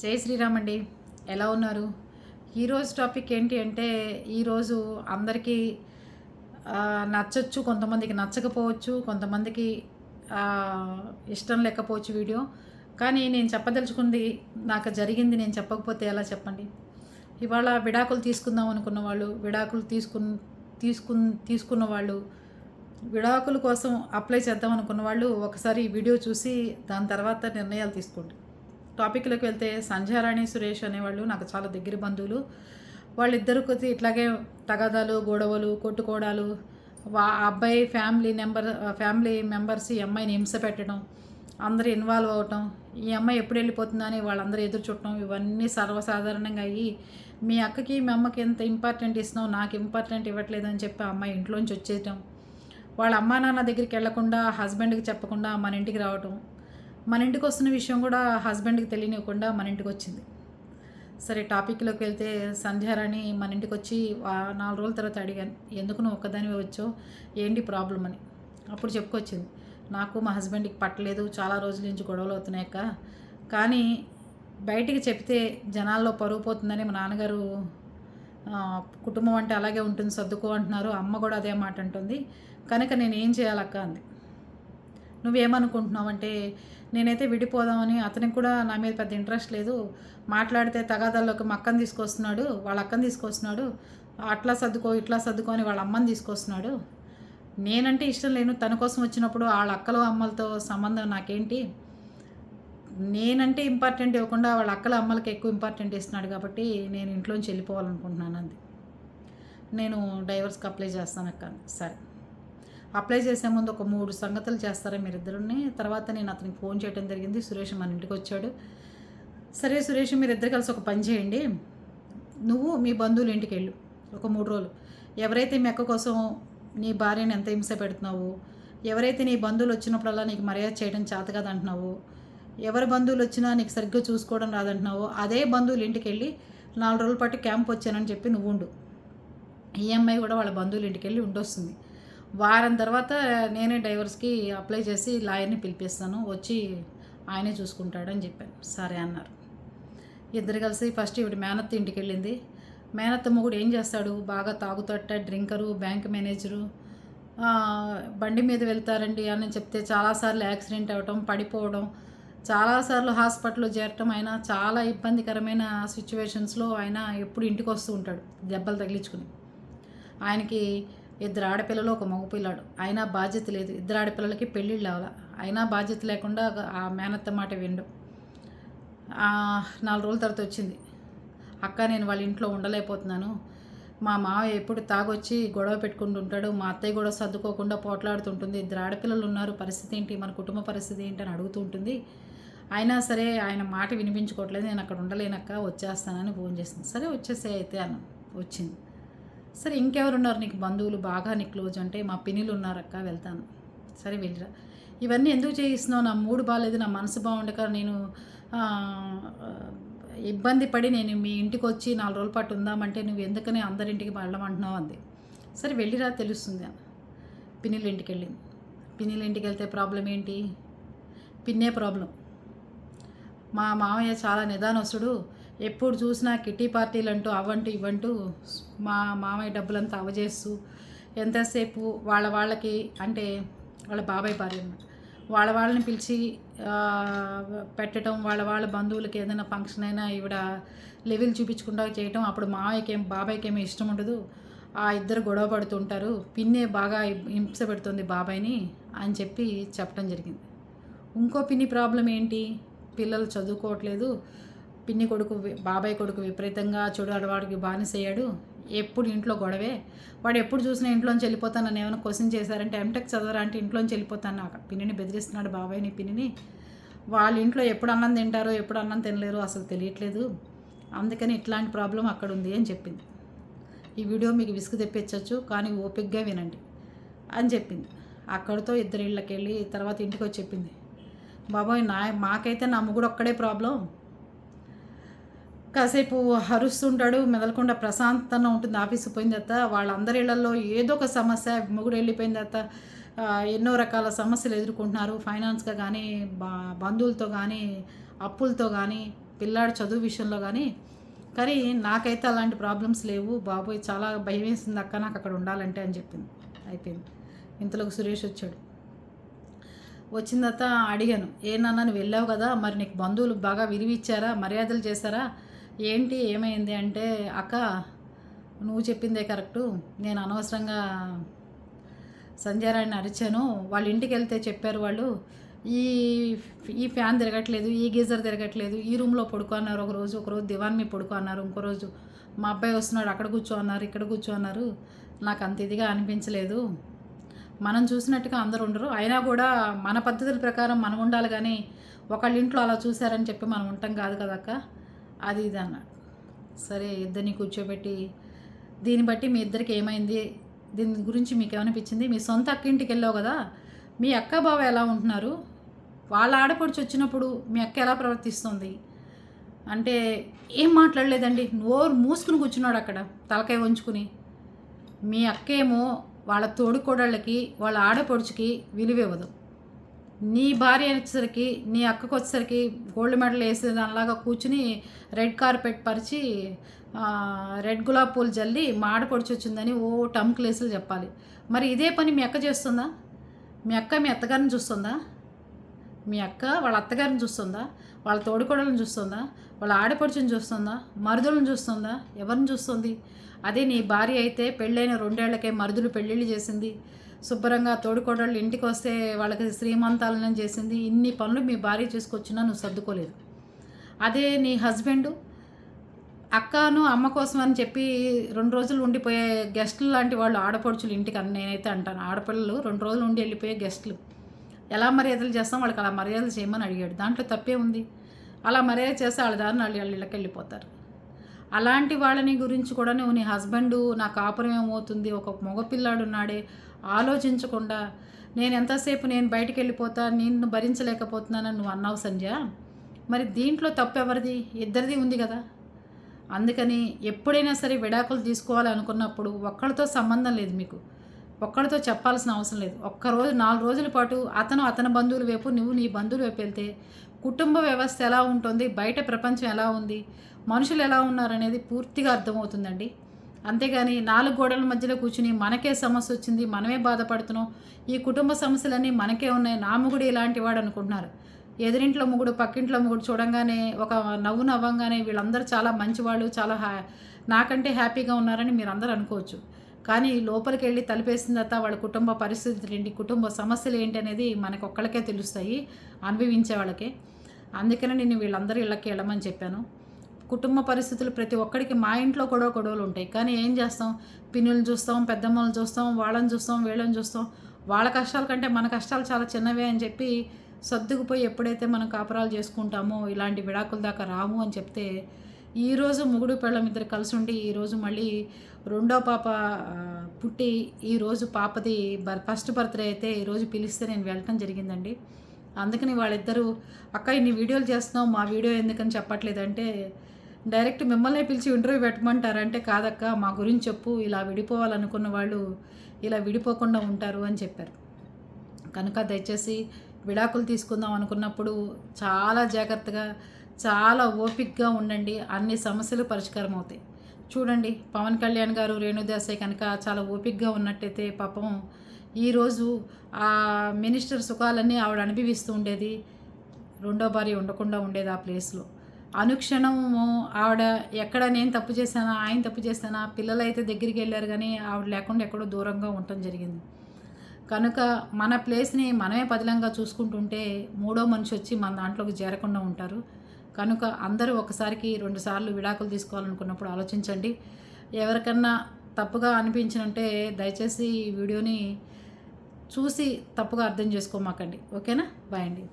జై శ్రీరామ్ అండి. ఎలా ఉన్నారు? ఈరోజు టాపిక్ ఏంటి అంటే ఈరోజు అందరికీ నచ్చచ్చు కొంతమందికి నచ్చకపోవచ్చు కొంతమందికి ఇష్టం లేకపోవచ్చు వీడియో. కానీ నేను చెప్పదలుచుకుంది నాకు జరిగింది నేను చెప్పకపోతే ఎలా చెప్పండి? ఇవాళ విడాకులు తీసుకుందాం అనుకున్న వాళ్ళు విడాకులు తీసుకు తీసుకున్ తీసుకున్న వాళ్ళు విడాకుల కోసం అప్లై చేద్దాం అనుకున్న వాళ్ళు ఒకసారి ఈ వీడియో చూసి దాని తర్వాత నిర్ణయాలు తీసుకోండి. టాపిక్లోకి వెళ్తే సంధ్యారాణి సురేష్ అనేవాళ్ళు నాకు చాలా దగ్గర బంధువులు. వాళ్ళిద్దరు కొద్ది ఇట్లాగే తగాదాలు గొడవలు కొట్టుకోవడాలు వా అబ్బాయి ఫ్యామిలీ నెంబర్ ఫ్యామిలీ మెంబర్స్ ఈ అమ్మాయిని హింస పెట్టడం అందరూ ఇన్వాల్వ్ అవటం ఈ అమ్మాయి ఎప్పుడు వెళ్ళిపోతుందని వాళ్ళందరూ ఎదురు చుట్టడం ఇవన్నీ సర్వసాధారణంగా అయ్యి మీ అక్కకి మీ అమ్మకి ఎంత ఇంపార్టెంట్ ఇస్తున్నావు నాకు ఇంపార్టెంట్ ఇవ్వట్లేదు అని చెప్పి ఆ అమ్మాయి ఇంట్లోంచి వచ్చేయటం వాళ్ళ అమ్మా నాన్న దగ్గరికి వెళ్ళకుండా హస్బెండ్కి చెప్పకుండా మన ఇంటికి రావటం మన ఇంటికి వస్తున్న విషయం కూడా హస్బెండ్కి తెలియనివ్వకుండా మన ఇంటికి వచ్చింది సరే టాపిక్లోకి వెళ్తే సంధ్యారాణి మన ఇంటికి వచ్చి నాలుగు రోజుల తర్వాత అడిగాను ఎందుకు నువ్వు ఒక్కదానివే వచ్చావు? ఏంటి ప్రాబ్లం అని? అప్పుడు చెప్పుకొచ్చింది నాకు మా హస్బెండ్కి పట్టలేదు చాలా రోజుల నుంచి గొడవలు అవుతున్నాయక్క కానీ బయటికి చెప్తే జనాల్లో పరువు పోతుందని మా నాన్నగారు కుటుంబం అంటే అలాగే ఉంటుంది సర్దుకో అంటున్నారు. అమ్మ కూడా అదే మాట అంటుంది. కనుక నేను ఏం చేయాలక్క? అంది. నువ్వేమనుకుంటున్నావు అంటే నేనైతే విడిపోదామని అతనికి కూడా నా మీద పెద్ద ఇంట్రెస్ట్ లేదు. మాట్లాడితే తగాదాల్లోకి మా అక్కని తీసుకొస్తున్నాడు వాళ్ళ అక్కని తీసుకొస్తున్నాడు అట్లా సర్దుకో ఇట్లా సర్దుకో అని వాళ్ళ అమ్మని తీసుకొస్తున్నాడు. నేనంటే ఇష్టం లేను. తన కోసం వచ్చినప్పుడు వాళ్ళ అక్కలు అమ్మలతో సంబంధం నాకేంటి? నేనంటే ఇంపార్టెంట్ ఇవ్వకుండా వాళ్ళ అక్కల అమ్మలకి ఎక్కువ ఇంపార్టెంట్ ఇస్తున్నాడు కాబట్టి నేను ఇంట్లోంచి వెళ్ళిపోవాలనుకుంటున్నాను అంది. నేను డైవర్స్కి అప్లై చేస్తాను అక్క సరే. అప్లై చేసే ముందు ఒక మూడు సంగతులు చేస్తారా మీరిద్దరుని. తర్వాత నేను అతనికి ఫోన్ చేయడం జరిగింది. సురేష్ మన ఇంటికి వచ్చాడు. సరే సురేష్ మీరిద్దరు కలిసి ఒక పని చేయండి. నువ్వు మీ బంధువుల ఇంటికి వెళ్ళు. ఒక మూడు రోజులు. ఎవరైతే మీ అక్క కోసం నీ భార్యని ఎంత హింస పెడుతున్నావు ఎవరైతే నీ బంధువులు వచ్చినప్పుడల్లా నీకు మర్యాద చేయడం చేత కాదంటున్నావు ఎవరి బంధువులు వచ్చినా నీకు సరిగ్గా చూసుకోవడం రాదంటున్నావు అదే బంధువులు ఇంటికి వెళ్ళి నాలుగు రోజుల పాటు క్యాంప్ వచ్చానని చెప్పి నువ్వు ఉండు. ఈఎంఐ కూడా వాళ్ళ బంధువుల ఇంటికి వెళ్ళి ఉండొస్తుంది. వారం తర్వాత నేనే డైవర్స్కి అప్లై చేసి లాయర్ని పిలిపిస్తాను. వచ్చి ఆయనే చూసుకుంటాడని చెప్పాను. సరే అన్నారు. ఇద్దరు కలిసి ఫస్ట్ ఇవి మేనత్త ఇంటికి వెళ్ళింది మేనత్త మొగుడు ఏం చేస్తాడు? బాగా తాగుతట్ట డ్రింకరు బ్యాంక్ మేనేజరు. బండి మీద వెళ్తారండి అని చెప్తే చాలాసార్లు యాక్సిడెంట్ అవ్వటం పడిపోవడం చాలాసార్లు హాస్పిటల్లో చేరటం ఆయన చాలా ఇబ్బందికరమైన సిచ్యువేషన్స్లో ఆయన ఎప్పుడు ఇంటికి వస్తూ ఉంటాడు దెబ్బలు తగిలించుకుని. ఆయనకి ఇద్దరు ఆడపిల్లలు ఒక మగపిల్లాడు అయినా బాధ్యత లేదు. ఇద్దరు ఆడపిల్లలకి పెళ్ళిళ్ళు అవ్వాల అయినా బాధ్యత లేకుండా ఆ మేనత్త మాట విండు. నాలుగు రోజుల తర్వాత వచ్చింది. అక్క నేను వాళ్ళ ఇంట్లో ఉండలేకపోతున్నాను. మా మావయ్య ఎప్పుడు తాగొచ్చి గొడవ పెట్టుకుంటూ ఉంటాడు. మా అత్తయ్య కూడా సర్దుకోకుండా పోట్లాడుతుంటుంది. ఇద్దరు ఆడపిల్లలు ఉన్నారు. పరిస్థితి ఏంటి? మన కుటుంబ పరిస్థితి ఏంటి? అని అడుగుతూ ఉంటుంది. అయినా సరే ఆయన మాట వినిపించుకోవట్లేదు. నేను అక్కడ ఉండలేనక్క. వచ్చేస్తానని ఫోన్ చేసింది. సరే వచ్చేసే అయితే అన్న వచ్చింది. సరే ఇంకెవరున్నారు? నీకు బంధువులు బాగా నీకు క్లోజ్ అంటే మా పిన్నిలు ఉన్నారక్క వెళ్తాను. సరే వెళ్ళిరా. ఇవన్నీ ఎందుకు చేయిస్తున్నావు? నా మూడు బాగాలేదు నా మనసు బాగుండక నేను ఇబ్బంది పడి నేను మీ ఇంటికి వచ్చి నాలుగు రోజుల పాటు ఉందామంటే నువ్వు ఎందుకని అందరింటికి వెళ్ళమంటున్నావు అంది. సరే వెళ్ళిరా తెలుస్తుంది అని. పిన్నిల ఇంటికి వెళ్ళింది పిన్నిల ఇంటికి వెళ్తే ప్రాబ్లం ఏంటి? పిన్నే ప్రాబ్లం. మా మామయ్య చాలా నిదానస్తుడు. ఎప్పుడు చూసినా కిట్టి పార్టీలు అంటూ అవంటూ ఇవంటూ మా మామయ్య డబ్బులంతా అవజేస్తూ ఎంతసేపు వాళ్ళ వాళ్ళకి అంటే వాళ్ళ బాబాయ్ భార్య అన్నమాట. వాళ్ళ వాళ్ళని పిలిచి పెట్టడం వాళ్ళ వాళ్ళ బంధువులకి ఏదైనా ఫంక్షన్ అయినా ఈవిడ లెవెల్ చూపించకుండా చేయటం అప్పుడు మామయ్యకి ఏం బాబాయ్కి ఏమో ఇష్టం ఉండదు. ఆ ఇద్దరు గొడవ పడుతుంటారు. పిన్నే బాగా హింస పెడుతుంది బాబాయ్ని అని చెప్పి చెప్పడం జరిగింది. ఇంకో పిన్ని ప్రాబ్లం ఏంటి పిల్లలు చదువుకోవట్లేదు. పిన్ని కొడుకు బాబాయ్ కొడుకు విపరీతంగా చెడు అలవాడికి బానిసయ్యాడు. ఎప్పుడు ఇంట్లో గొడవే. వాడు ఎప్పుడు చూసినా ఇంట్లోంచి వెళ్ళిపోతానని ఏమైనా క్వశ్చన్ చేశారంటే ఎంటెక్ చదవరా అంటే ఇంట్లోంచి వెళ్ళిపోతాను నాకు పిన్నిని బెదిరిస్తున్నాడు బాబాయ్ని పిన్నిని. వాళ్ళ ఇంట్లో ఎప్పుడు అన్నం తింటారో ఎప్పుడు అన్నం తినలేరో అసలు తెలియట్లేదు. అందుకని ఇట్లాంటి ప్రాబ్లం అక్కడ ఉంది అని చెప్పింది. ఈ వీడియో మీకు విసుగు తెప్పించవచ్చు కానీ ఓపిక్గా వినండి అని చెప్పింది. అక్కడితో ఇద్దరు ఇళ్ళకి వెళ్ళి తర్వాత ఇంటికి వచ్చి చెప్పింది. బాబాయ్ నా మాకైతే నా ముగ్గుడు ఒక్కడే ప్రాబ్లం. కాసేపు హరుస్తుంటాడు మెదలకుండా ప్రశాంతంగా ఉంటుంది. ఆఫీస్కి పోయిన తర్వాత వాళ్ళందరి ఇళ్ళలో ఏదో ఒక సమస్య మొగుడు వెళ్ళిపోయిన తర్వాత ఎన్నో రకాల సమస్యలు ఎదుర్కొంటున్నారు. ఫైనాన్స్గా కానీ బా బంధువులతో కానీ అప్పులతో కానీ పిల్లాడు చదువు విషయంలో కానీ కానీ నాకైతే అలాంటి ప్రాబ్లమ్స్ లేవు. బాబోయ్ చాలా భయం వేసింది అక్క నాకు అక్కడ ఉండాలంటే అని చెప్పింది. అయిపోయింది. ఇంతలోకి సురేష్ వచ్చాడు. వచ్చిన తర్వాత అడిగాను. ఏనన్నా నువ్వు వెళ్ళావు కదా? మరి నీకు బంధువులు బాగా విరివిచ్చారా? మర్యాదలు చేశారా? ఏంటి ఏమైంది అంటే అక్క నువ్వు చెప్పిందే కరెక్టు. నేను అనవసరంగా సంజయ్ అరిచాను. వాళ్ళ ఇంటికి వెళ్తే చెప్పారు వాళ్ళు ఈ ఈ ఫ్యాన్ తిరగట్లేదు ఈ గీజర్ తిరగట్లేదు ఈ రూమ్లో పడుకో అన్నారు ఒక రోజు దివాన్ మీద పడుకో అన్నారు ఇంకో రోజు మా అబ్బాయి వస్తున్నాడు అక్కడ కూర్చో అన్నారు ఇక్కడ కూర్చో అన్నారు. నాకు అంత ఇదిగా అనిపించలేదు. మనం చూసినట్టుగా అందరు ఉండరు. అయినా కూడా మన పద్ధతుల ప్రకారం మనం ఉండాలి కానీ ఒకళ్ళ ఇంట్లో అలా చూశారని చెప్పి మనం ఉంటాం కాదు కదక్క అది ఇది అన్నాడు. సరే ఇద్దరిని కూర్చోబెట్టి దీన్ని బట్టి మీ ఇద్దరికి ఏమైంది? దీని గురించి మీకు ఏమనిపించింది మీ సొంత అక్క ఇంటికి వెళ్ళావు కదా మీ అక్క బావ ఎలా ఉంటున్నారు? వాళ్ళ ఆడపడుచు వచ్చినప్పుడు మీ అక్క ఎలా ప్రవర్తిస్తుంది? అంటే ఏం మాట్లాడలేదండి నోరు మూసుకుని కూర్చున్నాడు అక్కడ తలకాయ వంచుకుని. మీ అక్కేమో వాళ్ళ తోడుకోడళ్ళకి వాళ్ళ ఆడపడుచుకి విలువ ఇవ్వదు నీ భార్య వచ్చేసరికి నీ అక్కకు వచ్చేసరికి గోల్డ్ మెడల్ వేసే దానిలాగా కూర్చుని రెడ్ కార్పెట్ పరిచి రెడ్ గులాబ్ పూలు జల్లి మాడ పొడిచొచ్చిందని వచ్చిందని ఓ టమ్ క్లేసులు చెప్పాలి. మరి ఇదే పని మీ అక్క చేస్తుందా? మీ అక్క మీ అత్తగారిని చూస్తుందా? మీ అక్క వాళ్ళ అత్తగారిని చూస్తుందా? వాళ్ళ తోడుకోడలను చూస్తుందా? వాళ్ళ ఆడపడుచుని చూస్తుందా? మరుదులను చూస్తుందా? ఎవరిని చూస్తుంది? అదే నీ భార్య అయితే పెళ్ళైన రెండేళ్ళకే మరుదులు పెళ్ళిళ్ళు చేసింది. శుభ్రంగా తోడుకోడళ్ళు ఇంటికి వస్తే వాళ్ళకి శ్రీమంతాలను చేసింది. ఇన్ని పనులు మీ భార్య చేసుకొచ్చినా నువ్వు సర్దుకోలేదు. అదే నీ హస్బెండు అక్కను అమ్మ కోసం అని చెప్పి రెండు రోజులు ఉండిపోయే గెస్టులు లాంటి వాళ్ళు ఆడపడుచులు ఇంటికి అని నేనైతే అంటాను. ఆడపిల్లలు రెండు రోజులు ఉండి వెళ్ళిపోయే గెస్టులు. ఎలా మర్యాదలు చేస్తాం? వాళ్ళకి అలా మర్యాదలు చేయమని అడిగాడు. దాంట్లో తప్పే ఉంది అలా మర్యాద చేస్తే వాళ్ళ దారిని వాళ్ళు వాళ్ళ ఇళ్ళకి వెళ్ళిపోతారు. అలాంటి వాళ్ళని గురించి కూడా నువ్వు నీ హస్బెండు నా కాపురం ఏమవుతుంది ఒక మగపిల్లాడు ఉన్నాడే ఆలోచించకుండా నేను ఎంతసేపు నేను బయటికి వెళ్ళిపోతా నిన్ను భరించలేకపోతున్నానని నువ్వు అన్నావు సంధ్య. మరి దీంట్లో తప్పు ఎవరిది? ఇద్దరిది ఉంది కదా. అందుకని ఎప్పుడైనా సరే విడాకులు తీసుకోవాలనుకున్నప్పుడు ఒక్కళ్ళతో సంబంధం లేదు మీకు. ఒక్కడితో చెప్పాల్సిన అవసరం లేదు. ఒక్క రోజు నాలుగు రోజుల పాటు అతను అతని బంధువుల వైపు నువ్వు నీ బంధువుల వైపు వెళ్తే కుటుంబ వ్యవస్థ ఎలా ఉంటుంది? బయట ప్రపంచం ఎలా ఉంది? మనుషులు ఎలా ఉన్నారనేది పూర్తిగా అర్థమవుతుందండి. అంతేగాని నాలుగు గోడల మధ్యలో కూర్చుని మనకే సమస్య వచ్చింది మనమే బాధపడుతున్నాం. ఈ కుటుంబ సమస్యలన్నీ మనకే ఉన్నాయి. నా మొగుడు ఇలాంటి వాడు అనుకుంటున్నారు. ఎదురింట్లో మొగుడు పక్కింట్లో మొగుడు చూడంగానే ఒక నవ్వు నవ్వంగానే వీళ్ళందరూ చాలా మంచివాళ్ళు చాలా హ్యా నాకంటే హ్యాపీగా ఉన్నారని మీరు అందరూ అనుకోవచ్చు. కానీ లోపలికి వెళ్ళి తలిపేసిన తర్వాత వాళ్ళ కుటుంబ పరిస్థితులు ఏంటి కుటుంబ సమస్యలు ఏంటి అనేది మనకు ఒక్కళ్ళకే తెలుస్తాయి అనుభవించే వాళ్ళకే. అందుకనే నేను వీళ్ళందరూ ఇళ్ళకి వెళ్ళమని చెప్పాను. కుటుంబ పరిస్థితులు ప్రతి ఒక్కడికి మా ఇంట్లో గొడవ గొడవలు ఉంటాయి. కానీ ఏం చేస్తాం? పిన్నులు చూస్తాం పెద్దమ్మలు చూస్తాం వాళ్ళని చూస్తాం వీళ్ళని చూస్తాం. వాళ్ళ కష్టాల కంటే మన కష్టాలు చాలా చిన్నవే అని చెప్పి సర్దుకుపోయి ఎప్పుడైతే మనం కాపురాలు చేసుకుంటామో ఇలాంటి విడాకుల దాకా రాము అని చెప్తే ఈరోజు ముగుడు పెళ్ళం ఇద్దరు కలిసి ఉండి ఈరోజు మళ్ళీ రెండో పాప పుట్టి ఈరోజు పాపది బర్ ఫస్ట్ బర్త్డే అయితే ఈరోజు పిలిస్తే నేను వెళ్ళటం జరిగిందండి. అందుకని వాళ్ళిద్దరూ అక్క ఇన్ని వీడియోలు చేస్తున్నావు మా వీడియో ఎందుకని చెప్పట్లేదంటే డైరెక్ట్ మిమ్మల్ని పిలిచి ఇంటర్వ్యూ పెట్టమంటారంటే కాదక్క మా గురించి చెప్పు ఇలా విడిపోవాలనుకున్న వాళ్ళు ఇలా విడిపోకుండా ఉంటారు అని చెప్పారు. కనుక దయచేసి విడాకులు తీసుకుందాం అనుకున్నప్పుడు చాలా జాగ్రత్తగా చాలా ఓపిక్గా ఉండండి. అన్ని సమస్యలు పరిష్కారం అవుతాయి చూడండి పవన్ కళ్యాణ్ గారు రేణుదాసే కనుక చాలా ఓపిక్గా ఉన్నట్టయితే పాపం ఈరోజు ఆ మినిస్టర్ సుఖాలన్నీ ఆవిడ అనుభవిస్తూ ఉండేది. రెండో భార్య ఉండకుండా ఉండేది ఆ ప్లేస్లో. అనుక్షణము ఆవిడ ఎక్కడ నేను తప్పు చేశానా ఆయన తప్పు చేశానా పిల్లలు అయితే దగ్గరికి వెళ్ళారు కానీ ఆవిడ లేకుండా ఎక్కడో దూరంగా ఉండటం జరిగింది. కనుక మన ప్లేస్ని మనమే పదిలంగా చూసుకుంటుంటే మూడో మనిషి వచ్చి మన దాంట్లోకి చేరకుండా ఉంటారు. కనుక అందరూ ఒకసారికి రెండుసార్లు విడాకులు తీసుకోవాలనుకున్నప్పుడు ఆలోచించండి. ఎవరికన్నా తప్పుగా అనిపించినంటే దయచేసి ఈ వీడియోని చూసి తప్పుగా అర్థం చేసుకోమాకండి. ఓకేనా? బాయ్ అండి.